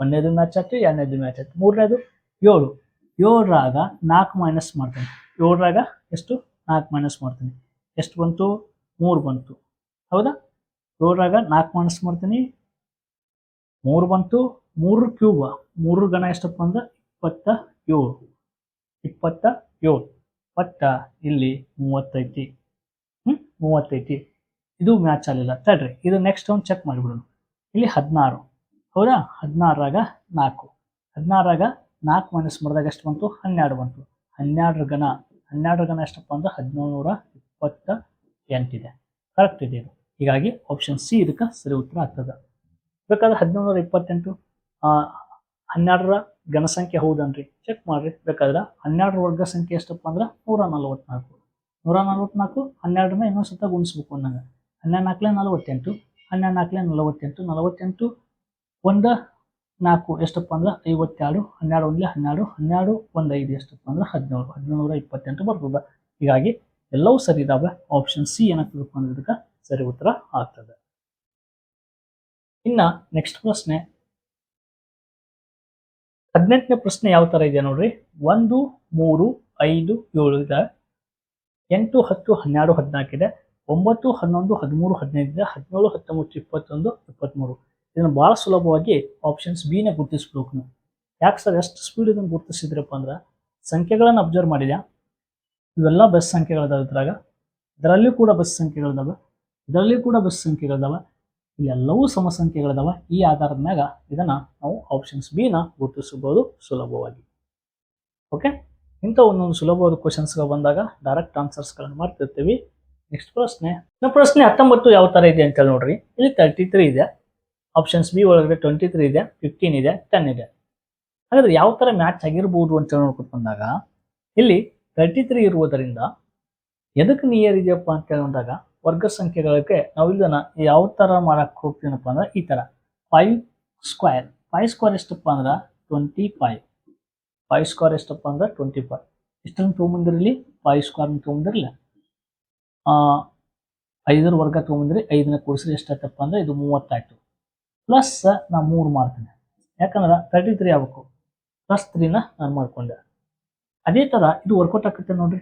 ಒಂದನೇದು ಮ್ಯಾಚ್ ಆಯ್ತು ಎರಡನೇದು ಮ್ಯಾಚ್ ಆಯ್ತು ಮೂರನೇದು ಏಳು. ಏಳರಾಗ ನಾಲ್ಕು ಮೈನಸ್ ಮಾಡ್ತೀನಿ. ಏಳರಾಗ ಎಷ್ಟು? ನಾಲ್ಕು ಮೈನಸ್ ಮಾಡ್ತೀನಿ. ಎಷ್ಟು ಬಂತು? ಮೂರು ಬಂತು. ಹೌದಾ? ಏಳರಾಗ ನಾಲ್ಕು ಮೈನಸ್ ಮಾಡ್ತೀನಿ. ಮೂರು ಬಂತು. ಮೂರು ಕ್ಯೂಬ. ಮೂರು ಗಣ ಎಷ್ಟಪ್ಪ ಅಂದ್ರೆ? ಇಪ್ಪತ್ತ ಏಳು. ಇಪ್ಪತ್ತ ಏಳು. ಪಟ್ಟ ಇಲ್ಲಿ ಮೂವತ್ತೈತಿ ಹ್ಞೂ ಮೂವತ್ತೈತಿ ಇದು ಮ್ಯಾಚ್ ಆಗಲಿಲ್ಲ. ತಡ್ರಿ, ಇದು ನೆಕ್ಸ್ಟ್ ಒಂದು ಚೆಕ್ ಮಾಡಿಬಿಡೋಣ. ಇಲ್ಲಿ ಹದಿನಾರು. ಹೌದಾ ಹದಿನಾರರಾಗ ನಾಲ್ಕು. ಹದಿನಾರರಾಗ ನಾಲ್ಕು ಮೈನಸ್ ಮಾಡಿದಾಗ ಎಷ್ಟು ಬಂತು? ಹನ್ನೆರಡು ಬಂತು. ಹನ್ನೆರಡರ ಗಣ ಹನ್ನೆರಡರ ಗಣ ಎಷ್ಟಪ್ಪ ಅಂದ್ರೆ? ಹದಿನೇಳುನೂರ ಇಪ್ಪತ್ತ ಎಂಟಿದೆ ಕರೆಕ್ಟ್ ಇದೆ ಇದು. ಹೀಗಾಗಿ ಆಪ್ಷನ್ ಸಿ ಇದಕ್ಕೆ ಸರಿ ಉತ್ತರ ಆಗ್ತದೆ. ಬೇಕಾದ್ರೆ ಹದಿನೇಳುನೂರ ಇಪ್ಪತ್ತೆಂಟು ಹನ್ನೆರಡರ ಗಣಸಂಖ್ಯೆ ಹೌದನ್ರಿ? ಚೆಕ್ ಮಾಡ್ರಿ. ಬೇಕಾದ್ರೆ ಹನ್ನೆರಡರ ವರ್ಗ ಸಂಖ್ಯೆ ಎಷ್ಟಪ್ಪ ಅಂದ್ರೆ? ನೂರ ನಲ್ವತ್ನಾಲ್ಕು. ನೂರ ನಲ್ವತ್ನಾಲ್ಕು ಹನ್ನೆರಡನ್ನ ಇನ್ನೊಂದು ಸತ ಗುಣಿಸ್ಬೇಕು ಅನ್ನಂಗೆ. ಹನ್ನೆರಡು ನಾಲ್ಕಲೆ ನಲವತ್ತೆಂಟು, ಹನ್ನೆರಡು ನಾಲ್ಕಲೆ ನಲವತ್ತೆಂಟು ನಲವತ್ತೆಂಟು ಒಂದು, ನಾಲ್ಕು ಎಷ್ಟಪ್ಪ ಅಂದ್ರೆ ಐವತ್ತೆರಡು, ಹನ್ನೆರಡು ಒಂದ್ಲೆ ಹನ್ನೆರಡು ಹನ್ನೆರಡು ಒಂದು ಐದು ಎಷ್ಟಪ್ಪ ಅಂದ್ರೆ ಹದಿನೇಳು ಹದಿನೇಳು ಇಪ್ಪತ್ತೆಂಟು ಬರ್ತದೆ. ಹೀಗಾಗಿ ಎಲ್ಲವೂ ಸರಿ ಇದಾವೆ. ಆಪ್ಷನ್ ಸಿ ಏನಾಗ್ತದಪ್ಪ ಅಂದ್ರೆ ಇದಕ್ಕೆ ಸರಿ ಉತ್ತರ ಆಗ್ತದೆ. ಇನ್ನ ನೆಕ್ಸ್ಟ್ ಪ್ರಶ್ನೆ. ಹದಿನೆಂಟನೇ ಪ್ರಶ್ನೆ ಯಾವ ತರ ಇದೆ ನೋಡ್ರಿ? ಒಂದು, ಮೂರು, ಐದು, ಏಳು ಇದೆ. ಎಂಟು, ಹತ್ತು, ಹನ್ನೆರಡು, ಹದಿನಾಲ್ಕು ಇದೆ. ಒಂಬತ್ತು, ಹನ್ನೊಂದು, ಹದಿಮೂರು, ಹದಿನೈದು ಇದೆ. ಹದಿನೇಳು, ಹತ್ತೊಂಬತ್ತು, ಇಪ್ಪತ್ತೊಂದು ಇಪ್ಪತ್ತ್ಮೂರು ಇದನ್ನು ಭಾಳ ಸುಲಭವಾಗಿ ಆಪ್ಷನ್ಸ್ ಬಿನೇ ಗುರುತಿಸ್ಬೇಕು ನೀವು. ಯಾಕೆ ಸರ್ ಎಷ್ಟು ಸ್ಪೀಡ್ ಇದನ್ನು ಗುರುತಿಸಿದ್ರಪ್ಪ ಅಂದ್ರೆ ಸಂಖ್ಯೆಗಳನ್ನು ಅಬ್ಸರ್ವ್ ಮಾಡಿದ್ಯಾ? ಇವೆಲ್ಲ ಬಸ್ ಸಂಖ್ಯೆಗಳಿದಾವೆ ಇದ್ರಾಗ. ಇದರಲ್ಲಿಯೂ ಕೂಡ ಬಸ್ ಸಂಖ್ಯೆಗಳಿದಾವೆ. ಇದರಲ್ಲಿ ಕೂಡ ಬಸ್ ಸಂಖ್ಯೆಗಳಿದಾವೆ. ಇಲ್ಲೆಲ್ಲವೂ ಸಮ ಸಂಖ್ಯೆಗಳದಾವೆ ಈ ಆಧಾರದ ಮ್ಯಾಗ ಇದನ್ನು ನಾವು ಆಪ್ಷನ್ಸ್ ಬಿನ ಗುರುತಿಸಬಹುದು ಸುಲಭವಾಗಿ. ಓಕೆ ಇಂಥ ಒಂದೊಂದು ಸುಲಭವಾದ ಕ್ವಶನ್ಸ್ಗೆ ಬಂದಾಗ ಡೈರೆಕ್ಟ್ ಆನ್ಸರ್ಸ್ಗಳನ್ನು ಮಾಡ್ತಿರ್ತೀವಿ. ನೆಕ್ಸ್ಟ್ ಪ್ರಶ್ನೆ. ನಮ್ಮ ಪ್ರಶ್ನೆ ಹತ್ತೊಂಬತ್ತು ಯಾವ ಥರ ಇದೆ ಅಂತ ಹೇಳಿ ನೋಡ್ರಿ. ಇಲ್ಲಿ ತರ್ಟಿ ತ್ರೀ ಇದೆ. ಆಪ್ಷನ್ಸ್ ಬಿ ಒಳಗಡೆ ಟ್ವೆಂಟಿ ತ್ರೀ ಇದೆ ಫಿಫ್ಟೀನ್ ಇದೆ ಟೆನ್ ಇದೆ. ಹಾಗಾದ್ರೆ ಯಾವ ಥರ ಮ್ಯಾಚ್ ಆಗಿರ್ಬೋದು ಅಂತ ನೋಡ್ಕೊಂಡು ಬಂದಾಗ, ಇಲ್ಲಿ ತರ್ಟಿ ತ್ರೀ ಇರುವುದರಿಂದ ಎದಕ್ಕೆ ನಿಯರ್ ಇದೆಯಪ್ಪ ಅಂತ ಹೇಳೋದಾಗ ವರ್ಗ ಸಂಖ್ಯೆಗಳಿಗೆ ನಾವು ಇದನ್ನ ಯಾವ ಥರ ಮಾಡೋಕ್ಕೆ ಹೋಗ್ತೀನಪ್ಪ ಅಂದ್ರೆ ಈ ಥರ ಫೈವ್ ಸ್ಕ್ವೇರ್ ಫೈವ್ ಸ್ಕ್ವೇರ್ ಎಷ್ಟಪ್ಪ ಅಂದ್ರೆ ಟ್ವೆಂಟಿ ಫೈವ್ ಫೈವ್ ಸ್ಕ್ವೇರ್ ಎಷ್ಟಪ್ಪ ಅಂದ್ರೆ ಟ್ವೆಂಟಿ ಫೈವ್ ಇಷ್ಟನ್ನು ತೊಗೊಂಬಂದಿರಲಿ ಫೈವ್ ಸ್ಕ್ವೇರ್ ತೊಗೊಂಬಂದಿರಲಿಲ್ಲ ಐದರ ವರ್ಗ ತೊಗೊಂಬಂದ್ರೆ, ಐದನ್ನ ಕೂಡಿಸ್ರಿ ಎಷ್ಟಾಯ್ತಪ್ಪ ಅಂದ್ರೆ ಇದು ಮೂವತ್ತಾಯ್ತು. ಪ್ಲಸ್ ನಾ ಮೂರು ಮಾಡ್ತೇನೆ ಯಾಕಂದ್ರೆ ತರ್ಟಿ ತ್ರೀ ಆಗ್ಬೇಕು. ಪ್ಲಸ್ ತ್ರೀನ ನಾನು ಮಾಡ್ಕೊಂಡೆ. ಅದೇ ಥರ ಇದು ವರ್ಕೌಟ್ ಆಗುತ್ತೆ ನೋಡ್ರಿ.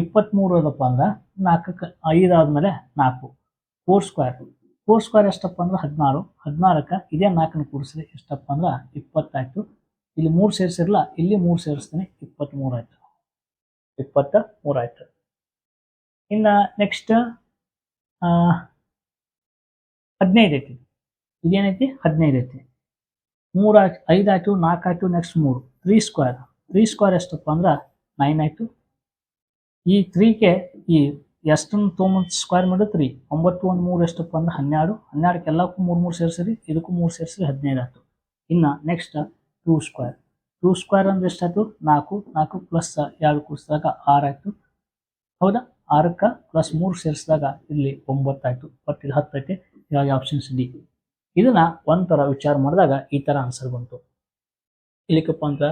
ಇಪ್ಪತ್ತ್ಮೂರು ಅದಪ್ಪ ಅಂದ್ರೆ ನಾಲ್ಕಕ್ಕೆ ಐದು ಆದಮೇಲೆ ನಾಲ್ಕು. ಫೋರ್ ಸ್ಕ್ವೇರ್ ಫೋರ್ ಸ್ಕ್ವೇರ್ ಎಷ್ಟಪ್ಪ ಅಂದ್ರೆ ಹದಿನಾರು. ಹದಿನಾರಕ್ಕೆ ಇದೇ ನಾಲ್ಕನ್ನು ಕೂಡಿಸಿದ್ರೆ ಎಷ್ಟಪ್ಪ ಅಂದ್ರೆ ಇಪ್ಪತ್ತಾಯ್ತು. ಇಲ್ಲಿ ಮೂರು ಸೇರಿಸಿರಲ್ಲ ಇಲ್ಲಿ ಮೂರು ಸೇರಿಸ್ತೀನಿ ಇಪ್ಪತ್ತ್ಮೂರು ಆಯ್ತು. ಇಪ್ಪತ್ತ ಮೂರು ಆಯ್ತು. ಇನ್ನು ನೆಕ್ಸ್ಟ್ ಹದಿನೈದು ಐತಿ. ಇದೇನೈತಿ? ಹದಿನೈದು ಐತಿ. ಮೂರು ಆಯ್ತು, ಐದು ಆಯಿತು, ನಾಲ್ಕು ಆಯಿತು ನೆಕ್ಸ್ಟ್ ಮೂರು. ತ್ರೀ ಸ್ಕ್ವೇರ್ ತ್ರೀ ಸ್ಕ್ವೇರ್ ಎಷ್ಟಪ್ಪ ಅಂದ್ರೆ ನೈನ್ ಆಯಿತು. ಈ ತ್ರೀಗೆ ಈ ಎಷ್ಟನ್ನು ತೊಗೊಂಬಂದು ಸ್ಕ್ವೇರ್ ಮಾಡಿದ್ರೆ ತ್ರೀ ಒಂಬತ್ತು, ಒಂದು, ಮೂರು ಎಷ್ಟಪ್ಪ ಅಂದ್ರೆ ಹನ್ನೆರಡು. ಹನ್ನೆರಡಕ್ಕೆ ಎಲ್ಲಕ್ಕೂ ಮೂರು ಮೂರು ಸೇರಿಸಿರಿ, ಇದಕ್ಕೂ ಮೂರು ಸೇರಿಸಿರಿ ಹದಿನೈದು ಆಯ್ತು. ಇನ್ನು next two square two square ಅಂದ್ರೆ ಎಷ್ಟಾಯ್ತು? ನಾಲ್ಕು. ನಾಲ್ಕು ಪ್ಲಸ್ ಎರಡು ಕೂಡಿಸಿದಾಗ ಆರು ಆಯಿತು. ಹೌದಾ? ಆರಕ್ಕೆ ಪ್ಲಸ್ ಮೂರು ಸೇರಿಸಿದಾಗ ಇಲ್ಲಿ ಒಂಬತ್ತಾಯಿತು ಬಟ್ ಇದು ಹತ್ತು ಯಾವ ಆಪ್ಷನ್ಸ್ ಡಿ. ಇದನ್ನ ಒಂಥರ ವಿಚಾರ ಮಾಡಿದಾಗ ಈ ತರ ಆನ್ಸರ್ ಬಂತು. ಇಲ್ಲಿಕಪ್ಪ ಅಂತ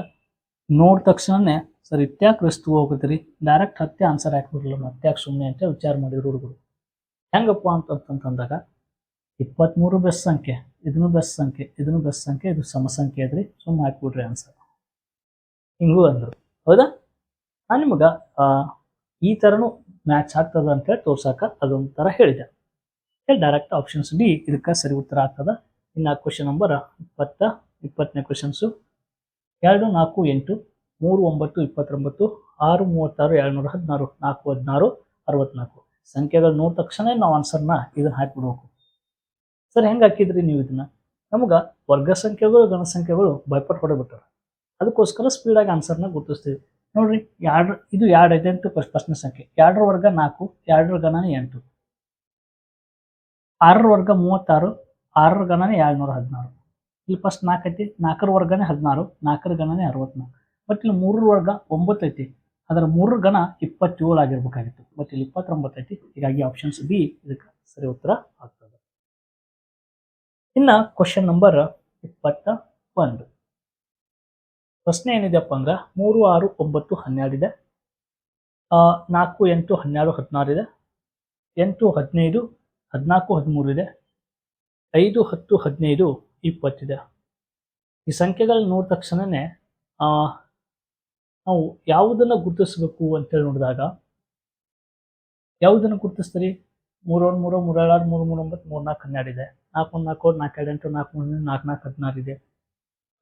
ನೋಡಿದ ತಕ್ಷಣನೇ, ಸರ್, ಇತ್ಯಾಕ್ ಕ್ರಿಸ್ತು ಹೋಗುತ್ತೀರಿ ಡೈರೆಕ್ಟ್ ಹತ್ಯೆ ಆನ್ಸರ್ ಹಾಕ್ಬಿಡ್ಲಿಲ್ಲ ಮತ್ತೆ ಯಾಕೆ ಸುಮ್ಮನೆ ಅಂತ ವಿಚಾರ ಮಾಡಿದ್ರು ಹುಡುಗರು. ಹೆಂಗಪ್ಪ ಅಂತಂತಂದಾಗ ಇಪ್ಪತ್ತ್ಮೂರು ಬೆಸ್ ಸಂಖ್ಯೆ, ಇದನ್ನು ಬೆಸ್ ಸಂಖ್ಯೆ, ಇದನ್ನು ಬೆಸ್ ಸಂಖ್ಯೆ, ಇದು ಸಮ ಸಂಖ್ಯೆ ಇದ್ರಿ ಸುಮ್ಮನೆ ಹಾಕ್ಬಿಡ್ರಿ ಆನ್ಸರ್ ಹಿಂಗೂ ಅಂದರು. ಹೌದಾ? ನಾನು ನಿಮಗೆ ಈ ಥರನೂ ಮ್ಯಾಚ್ ಆಗ್ತದ ಅಂತೇಳಿ ತೋರ್ಸಾಕ ಅದೊಂಥರ ಹೇಳಿದೆ ಡೈರೆಕ್ಟ್ ಆಪ್ಷನ್ಸ್ ಡಿ ಇದಕ್ಕೆ ಸರಿ ಉತ್ತರ ಆಗ್ತದ. ಇನ್ನು ಕ್ವಶನ್ ನಂಬರ್ ಇಪ್ಪತ್ತ, ಇಪ್ಪತ್ತನೇ ಕ್ವಶನ್ಸು ಎರಡು, ನಾಲ್ಕು, ಎಂಟು, ಮೂರು, ಒಂಬತ್ತು, ಇಪ್ಪತ್ತೊಂಬತ್ತು, ಆರು, ಮೂವತ್ತಾರು ಏಳ್ನೂರ ಹದಿನಾರು, ನಾಲ್ಕು, ಹದಿನಾರು, ಅರವತ್ನಾಲ್ಕು. ಸಂಖ್ಯೆಗಳು ನೋಡಿದ ತಕ್ಷಣ ನಾವು ಆನ್ಸರ್ನ ಇದನ್ನ ಹಾಕಿಬಿಡ್ಬೇಕು. ಸರ್, ಹೆಂಗೆ ಹಾಕಿದ್ರಿ ನೀವು ಇದನ್ನ? ನಮಗೆ ವರ್ಗ ಸಂಖ್ಯೆಗಳು ಗಣಸಂಖ್ಯೆಗಳು ಭಯಪಟ್ಟು ಹೊಡೆಬಿಟ್ಟಾರೆ ಅದಕ್ಕೋಸ್ಕರ ಸ್ಪೀಡಾಗಿ ಆನ್ಸರ್ನ ಗುರುತಿಸ್ತೀವಿ. ನೋಡ್ರಿ ಎರಡು ಇದು ಎರಡು ಐತೆ ಅಂತ ಫಸ್ಟ್ ಫಸ್ಟ್ನೇ ಸಂಖ್ಯೆ. ಎರಡರ ವರ್ಗ ನಾಲ್ಕು, ಎರಡರ ಗಣನೇ ಎಂಟು. ಆರರ ವರ್ಗ ಮೂವತ್ತಾರು ಆರರ ಗಣನೆ ಏಳ್ನೂರ ಹದಿನಾರು. ಇಲ್ಲಿ ಫಸ್ಟ್ ನಾಲ್ಕು ಐತಿ ನಾಲ್ಕರ ವರ್ಗನೇ ಹದಿನಾರು ನಾಲ್ಕರ ಗಣನೆ ಅರವತ್ನಾಲ್ಕು. ಬಟ್ ಇಲ್ಲಿ ಮೂರರ ವರ್ಗ ಒಂಬತ್ತು ಐತಿ. ಅದರ ಮೂರರ ಗಣ ಇಪ್ಪತ್ತೇಳು ಆಗಿರ್ಬೇಕಾಗಿತ್ತು. ಬಟ್ ಇಲ್ಲಿ ಇಪ್ಪತ್ತೊಂಬತ್ತು ಐತಿ. ಹೀಗಾಗಿ ಆಪ್ಷನ್ಸ್ ಬಿ ಇದಕ್ಕೆ ಸರಿ ಉತ್ತರ ಆಗ್ತದೆ. ಇನ್ನು ಕ್ವಶನ್ ನಂಬರ್ ಇಪ್ಪತ್ತ ಒಂದು ಪ್ರಶ್ನೆ ಏನಿದೆಯಪ್ಪ ಅಂದ್ರೆ ಮೂರು ಆರು ಒಂಬತ್ತು ಹನ್ನೆರಡು ಇದೆ. ಆ, ನಾಲ್ಕು ಎಂಟು ಹನ್ನೆರಡು ಹದಿನಾರು ಇದೆ. ಎಂಟು ಹದಿನೈದು ಹದಿನಾಲ್ಕು ಹದಿಮೂರು ಇದೆ. ಐದು ಹತ್ತು ಹದಿನೈದು ಇಪ್ಪತ್ತಿದೆ ಈ ಸಂಖ್ಯೆಗಳನ್ನ ನೋಡಿದ ತಕ್ಷಣನೇ ಆ, ನಾವು ಯಾವುದನ್ನು ಗುರುತಿಸ್ಬೇಕು ಅಂತೇಳಿ ನೋಡಿದಾಗ ಯಾವುದನ್ನು ಗುರುತಿಸ್ತೀರಿ? ಮೂರು ಒಂದು ಮೂರು ಮೂರು ಏಳು ಆರು ಮೂರು ಮೂರು ಒಂಬತ್ತು ಮೂರು ನಾಲ್ಕು ಹನ್ನೆರಡು ಇದೆ. ನಾಲ್ಕು ಒಂದು ನಾಲ್ಕು ನಾಲ್ಕು ಎರಡು ಎಂಟು ನಾಲ್ಕು ಮೂರು ನಾಲ್ಕು ನಾಲ್ಕು ಹದಿನಾರು ಇದೆ.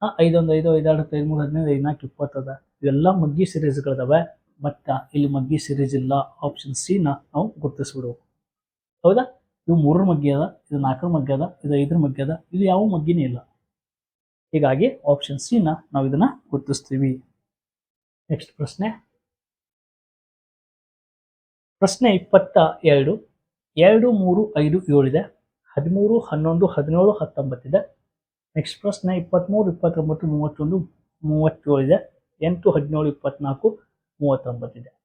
ಹಾಂ ಐದೊಂದು ಐದು ಐದು ಎರಡು ಐದು ಮೂರು ಹದಿನೈದು ಐದು ನಾಲ್ಕು ಇಪ್ಪತ್ತದ ಇವೆಲ್ಲ ಮಗ್ಗಿ ಸಿರೀಸ್ಗಳಿದಾವೆ. ಮತ್ತು ಇಲ್ಲಿ ಮಗ್ಗಿ ಸಿರೀಸ್ ಇಲ್ಲ. ಆಪ್ಷನ್ ಸಿನ ನಾವು ಗುರುತಿಸ್ಬಿಡ್ಬೇಕು. ಹೌದಾ? ಇವು ಮೂರರ ಮಗ್ಗೆ ಅದ, ಇದು ನಾಲ್ಕರ ಮಗ್ಗೆ ಅದ, ಇದು ಐದರ ಮಗ್ಗೆ ಅದ, ಇದು ಯಾವ ಮಗ್ಗಿನೇ ಇಲ್ಲ. ಹೀಗಾಗಿ ಆಪ್ಷನ್ ಸಿನ ನಾವು ಇದನ್ನ ಗುರುತಿಸ್ತೀವಿ. ನೆಕ್ಸ್ಟ್ ಪ್ರಶ್ನೆ. ಪ್ರಶ್ನೆ ಇಪ್ಪತ್ತ ಎರಡು ಎರಡು, ಮೂರು, ಐದು ಏಳಿದೆ ಹದಿಮೂರು, ಹನ್ನೊಂದು, ಹದಿನೇಳು ಹತ್ತೊಂಬತ್ತಿದೆ ನೆಕ್ಸ್ಟ್ ಪ್ರಶ್ನೆ ಇಪ್ಪತ್ತ್ಮೂರು ಇಪ್ಪತ್ತೊಂಬತ್ತು, ಮೂವತ್ತೊಂದು ಮೂವತ್ತೇಳಿದೆ ಎಂಟು, ಹದಿನೇಳು ಇಪ್ಪತ್ತ್ನಾಲ್ಕು ಮೂವತ್ತೊಂಬತ್ತಿದೆ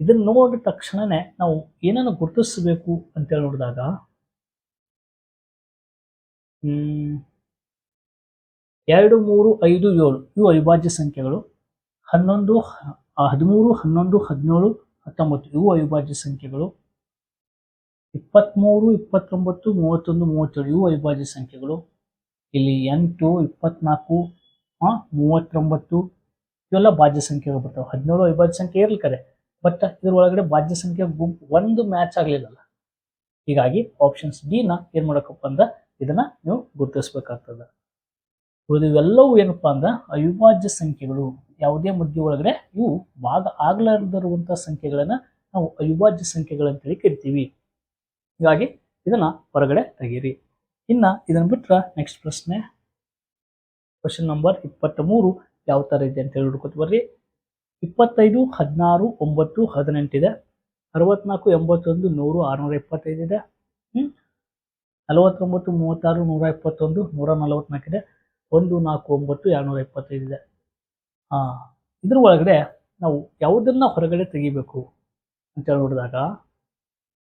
ಇದನ್ನು ನೋಡಿದ ತಕ್ಷಣನೇ ನಾವು ಏನನ್ನು ಗುರುತಿಸಬೇಕು ಅಂತೇಳಿ ನೋಡಿದಾಗ ಎರಡು, ಮೂರು, ಐದು, ಏಳು, ಇವು ಅವಿಭಾಜ್ಯ ಸಂಖ್ಯೆಗಳು. ಹನ್ನೊಂದು ಹದಿಮೂರು, ಹನ್ನೊಂದು, ಹದಿನೇಳು, ಹತ್ತೊಂಬತ್ತು, ಇವು ಅವಿಭಾಜ್ಯ ಸಂಖ್ಯೆಗಳು. ಇಪ್ಪತ್ತ್ಮೂರು ಇಪ್ಪತ್ತೊಂಬತ್ತು, ಮೂವತ್ತೊಂದು, ಮೂವತ್ತೇಳು, ಇವು ಅವಿಭಾಜ್ಯ ಸಂಖ್ಯೆಗಳು. ಇಲ್ಲಿ ಎಂಟು, ಇಪ್ಪತ್ನಾಲ್ಕು ಮೂವತ್ತೊಂಬತ್ತು, ಇವೆಲ್ಲ ಭಾಜ್ಯ ಸಂಖ್ಯೆಗಳು ಬರ್ತಾವೆ. ಹದಿನೇಳು ಅವಿಭಾಜ್ಯ ಸಂಖ್ಯೆ ಇರಲಿ ಕರೆ. ಬಟ್ ಒಳಗಡೆ ಭಾಜ್ಯ ಸಂಖ್ಯೆ ಗುಂಪು ಒಂದು ಮ್ಯಾಚ್ ಆಗಲಿಲ್ಲಲ್ಲ. ಹೀಗಾಗಿ ಆಪ್ಷನ್ಸ್ ಡಿನ ಏನು ಮಾಡೋಕಪ್ಪ ಅಂದ್ರೆ ಇದನ್ನ ನೀವು ಗುರುತಿಸ್ಬೇಕಾಗ್ತದೆ. ಇವೆಲ್ಲವೂ ಏನಪ್ಪ ಅಂದ್ರೆ ಅವಿಭಾಜ್ಯ ಸಂಖ್ಯೆಗಳು. ಯಾವುದೇ ಮಧ್ಯ ಒಳಗಡೆ ಇವು ಭಾಗ ಆಗ್ಲಾರ್ದಿರುವಂತಹ ಸಂಖ್ಯೆಗಳನ್ನ ನಾವು ಅವಿಭಾಜ್ಯ ಸಂಖ್ಯೆಗಳಂತೇಳಿ ಕರಿತೀವಿ. ಹೀಗಾಗಿ ಇದನ್ನ ಹೊರಗಡೆ ತೆಗೀರಿ. ಇನ್ನ ಇದನ್ನ ಬಿಟ್ಟರೆ ನೆಕ್ಸ್ಟ್ ಪ್ರಶ್ನೆ. ಕ್ವಶನ್ ನಂಬರ್ ಇಪ್ಪತ್ತ ಮೂರು ಯಾವ ಥರ ಇದೆ ಅಂತ ಹೇಳಿ ಹುಡ್ಕೋತ ಬರ್ರಿ ಇಪ್ಪತ್ತೈದು, ಹದಿನಾರು, ಒಂಬತ್ತು, ಹದಿನೆಂಟಿದೆ. ಅರವತ್ನಾಲ್ಕು, ಎಂಬತ್ತೊಂದು, ನೂರು, ಆರುನೂರ ಇಪ್ಪತ್ತೈದಿದೆ ಹ್ಮ್? ನಲವತ್ತೊಂಬತ್ತು, ಮೂವತ್ತಾರು, ನೂರ ಇಪ್ಪತ್ತೊಂದು ನೂರ ನಲವತ್ನಾಲ್ಕಿದೆ. ಒಂದು, ನಾಲ್ಕು, ಒಂಬತ್ತು, ಎರಡುನೂರ ಇಪ್ಪತ್ತೈದಿದೆ ಆ ಇದ್ರ ಒಳಗಡೆ ನಾವು ಯಾವುದನ್ನ ಹೊರಗಡೆ ತೆಗಿಬೇಕು ಅಂತೇಳಿ ನೋಡಿದಾಗ,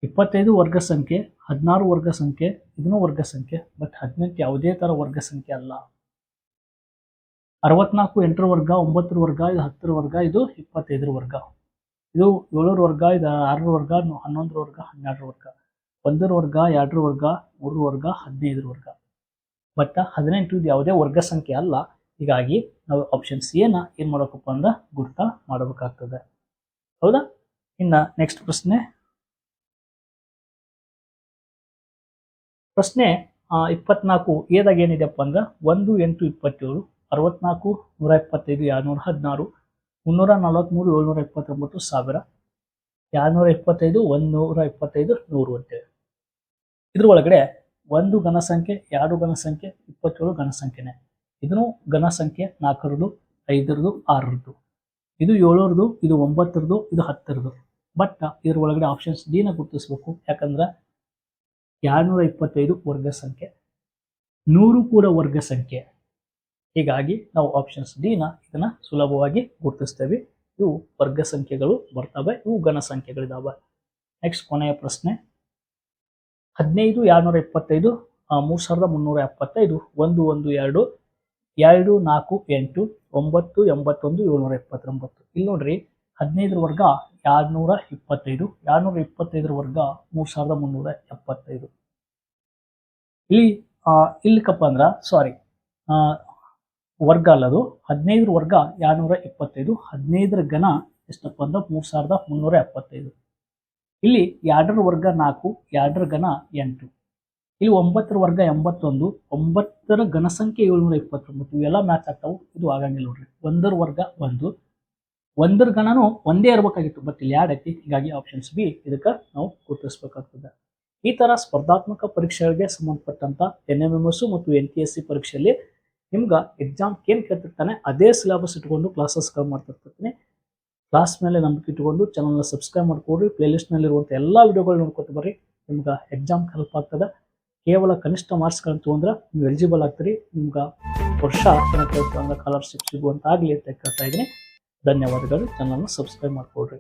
ಇಪ್ಪತ್ತೈದು ವರ್ಗ ಸಂಖ್ಯೆ, ಹದಿನಾರು ವರ್ಗ ಸಂಖ್ಯೆ, ಇದನ್ನೂ ವರ್ಗ ಸಂಖ್ಯೆ, ಬಟ್ ಹದಿನೆಂಟು ಯಾವುದೇ ಥರ ವರ್ಗ ಸಂಖ್ಯೆ ಅಲ್ಲ. ಅರವತ್ನಾಲ್ಕು, ಎಂಟರ ವರ್ಗ, ಒಂಬತ್ತರ ವರ್ಗ, ಇದು ಹತ್ತರ ವರ್ಗ, ಇದು ಇಪ್ಪತ್ತೈದರ ವರ್ಗ. ಇದು ಏಳರ ವರ್ಗ, ಇದು ಆರರ ವರ್ಗ ಹನ್ನೊಂದರ ವರ್ಗ, ಹನ್ನೆರಡರ ವರ್ಗ. ಒಂದರ ವರ್ಗ, ಎರಡರ ವರ್ಗ, ಮೂರರ ವರ್ಗ, ಹದಿನೈದರ ವರ್ಗ. ಬಟ್ ಹದಿನೆಂಟು ಇದು ಯಾವುದೇ ವರ್ಗ ಸಂಖ್ಯೆ ಅಲ್ಲ. ಹೀಗಾಗಿ ನಾವು ಆಪ್ಷನ್ ಸಿ ಏನ ಏನು ಮಾಡಬೇಕಪ್ಪ ಅಂದ್ರೆ ಗುರುತ ಮಾಡಬೇಕಾಗ್ತದೆ. ಹೌದಾ? ಇನ್ನ ನೆಕ್ಸ್ಟ್ ಪ್ರಶ್ನೆ. ಪ್ರಶ್ನೆ ಇಪ್ಪತ್ನಾಲ್ಕು ಏದಾಗ ಏನಿದೆಪ್ಪ ಅಂದ್ರೆ ಒಂದು, ಎಂಟು, ಇಪ್ಪತ್ತೇಳು. ಅರವತ್ನಾಲ್ಕು, ನೂರ ಎಪ್ಪತ್ತೈದು, ಎರಡುನೂರ ಹದಿನಾರು, ಮುನ್ನೂರ ನಲವತ್ತ್ಮೂರು ಏಳ್ನೂರ ಎಪ್ಪತ್ತೊಂಬತ್ತು, ಸಾವಿರ, ಎರಡುನೂರ ಇಪ್ಪತ್ತೈದು ಒಂದೂರ ಇಪ್ಪತ್ತೈದು ನೂರು ಅಂತೇಳಿ. ಇದ್ರ ಒಳಗಡೆ ಒಂದು ಘನಸಂಖ್ಯೆ, ಎರಡು ಘನಸಂಖ್ಯೆ, ಇಪ್ಪತ್ತೇಳು ಘನ ಸಂಖ್ಯೆನೆ ಇದನ್ನು ಘನ ಸಂಖ್ಯೆ ನಾಲ್ಕರದು ಐದರದು ಆರರದು ಇದು ಏಳರದು ಇದು ಒಂಬತ್ತರದು ಇದು ಹತ್ತರದು ಬಟ್ ಇದ್ರ ಒಳಗಡೆ ಆಪ್ಷನ್ಸ್ ಡಿನ ಗುರುತಿಸ್ಬೇಕು. ಯಾಕಂದ್ರೆ ಎರಡುನೂರ ಇಪ್ಪತ್ತೈದು ವರ್ಗ ಸಂಖ್ಯೆ ನೂರು ಕೂಡ ವರ್ಗ ಸಂಖ್ಯೆ ಹೀಗಾಗಿ ನಾವು ಆಪ್ಷನ್ಸ್ ಡಿ ನ ಇದನ್ನ ಸುಲಭವಾಗಿ ಗುರುತಿಸ್ತೇವೆ. ಇವು ವರ್ಗ ಸಂಖ್ಯೆಗಳು ಬರ್ತವೆ, ಇವು ಘನ ಸಂಖ್ಯೆಗಳಿದಾವೆ. ನೆಕ್ಸ್ಟ್ ಕೊನೆಯ ಪ್ರಶ್ನೆ. ಹದಿನೈದು, ಎರಡುನೂರ ಇಪ್ಪತ್ತೈದು ಮೂರು ಸಾವಿರದ ಮುನ್ನೂರ ಎಪ್ಪತ್ತೈದು, ಒಂದು ಒಂದು, ಎರಡು ಎರಡು, ನಾಲ್ಕು, ಎಂಟು, ಒಂಬತ್ತು, ಎಂಬತ್ತೊಂದು, ಏಳ್ನೂರ ಎಪ್ಪತ್ತೊಂಬತ್ತು. ಇಲ್ಲಿ ನೋಡ್ರಿ, ಹದಿನೈದರ ವರ್ಗ ಎರಡ್ನೂರ ಇಪ್ಪತ್ತೈದು, ಎರಡುನೂರ ಇಪ್ಪತ್ತೈದರ ವರ್ಗ ಮೂರು ಸಾವಿರದ ಮುನ್ನೂರ ಎಪ್ಪತ್ತೈದು. ಇಲ್ಲಿ ಇಲ್ಲಿ ಇಲ್ಲಿಕಪ್ಪ ಅಂದ್ರೆ ಸಾರಿ ವರ್ಗ ಅಲ್ಲದು ಹದಿನೈದರ ವರ್ಗ ಎರಡುನೂರ ಇಪ್ಪತ್ತೈದು ಹದಿನೈದರ ಘನ ಎಷ್ಟಪ್ಪ ಅಂದ್ರೆ ಮೂರು ಸಾವಿರದ ಮುನ್ನೂರ ಎಪ್ಪತ್ತೈದು. ಇಲ್ಲಿ ಎರಡರ ವರ್ಗ ನಾಲ್ಕು, ಎರಡರ ಘನ ಎಂಟು. ಇಲ್ಲಿ ಒಂಬತ್ತರ ವರ್ಗ ಎಂಬತ್ತೊಂದು, ಒಂಬತ್ತರ ಘನಸಂಖ್ಯೆ ಏಳ್ನೂರ ಇಪ್ಪತ್ತೊಂಬತ್ತು ಇವೆಲ್ಲ ಮ್ಯಾಚ್ ಆಗ್ತಾವೆ. ಇದು ಆಗಂಗಿಲ್ಲ ನೋಡ್ರಿ. ಒಂದರ ವರ್ಗ ಒಂದು. ಒಂದರ ಗಣನೂ ಒಂದೇ ಇರಬೇಕಾಗಿತ್ತು. ಬಟ್ ಇಲ್ಲಿ ಎರಡು ಐತಿ. ಹೀಗಾಗಿ ಆಪ್ಷನ್ಸ್ ಬಿ ಇದಕ್ಕೆ ನಾವು ಗುರುತಿಸಬೇಕಾಗ್ತದೆ. ಈ ಥರ ಸ್ಪರ್ಧಾತ್ಮಕ ಪರೀಕ್ಷೆಗಳಿಗೆ ಸಂಬಂಧಪಟ್ಟಂಥ ಎನ್ ಎಂ ಎಂ ಎಸ್ಸು ಮತ್ತು ಎನ್ ಪಿ ಎಸ್ ಸಿ ಪರೀಕ್ಷೆಯಲ್ಲಿ ನಿಮ್ಗೆ ಎಕ್ಸಾಮ್ ಏನು ಕೇಳ್ತಿರ್ತಾನೆ, ಅದೇ ಸಿಲೆಬಸ್ ಇಟ್ಕೊಂಡು ಕ್ಲಾಸಸ್ ಕವರ್ ಮಾಡ್ತಿರ್ತೀನಿ. ಕ್ಲಾಸ್ ಮೇಲೆ ನಂಬಿಕೆ ಇಟ್ಕೊಂಡು ಚಾನಲ್ನ ಸಬ್ಸ್ಕ್ರೈಬ್ ಮಾಡ್ಕೊಡ್ರಿ ಪ್ಲೇಲಿಸ್ಟ್ನಲ್ಲಿರುವಂಥ ಎಲ್ಲ ವಿಡಿಯೋಗಳು ನೋಡ್ಕೊತ ಬರ್ರಿ, ನಿಮ್ಗೆ ಎಕ್ಸಾಮ್ ಹೆಲ್ಪ್ ಆಗ್ತದೆ. ಕೇವಲ ಕನಿಷ್ಠ ಮಾರ್ಕ್ಸ್ಗಳನ್ನು ತೊಗೊಂಡ್ರೆ ನೀವು ಎಲಿಜಿಬಲ್ ಆಗ್ತೀರಿ, ನಿಮ್ಗೆ ವರ್ಷ ಏನಕ್ಕೆ ಸ್ಕಾಲರ್ಶಿಪ್ ಸಿಗುವಂತಾಗಲಿ ಅಂತ ಕೇಳ್ತಾ ಇದ್ದೀನಿ. ಧನ್ಯವಾದಗಳು ಚಾನಲ್ನ ಸಬ್ಸ್ಕ್ರೈಬ್ ಮಾಡ್ಕೊಡ್ರಿ.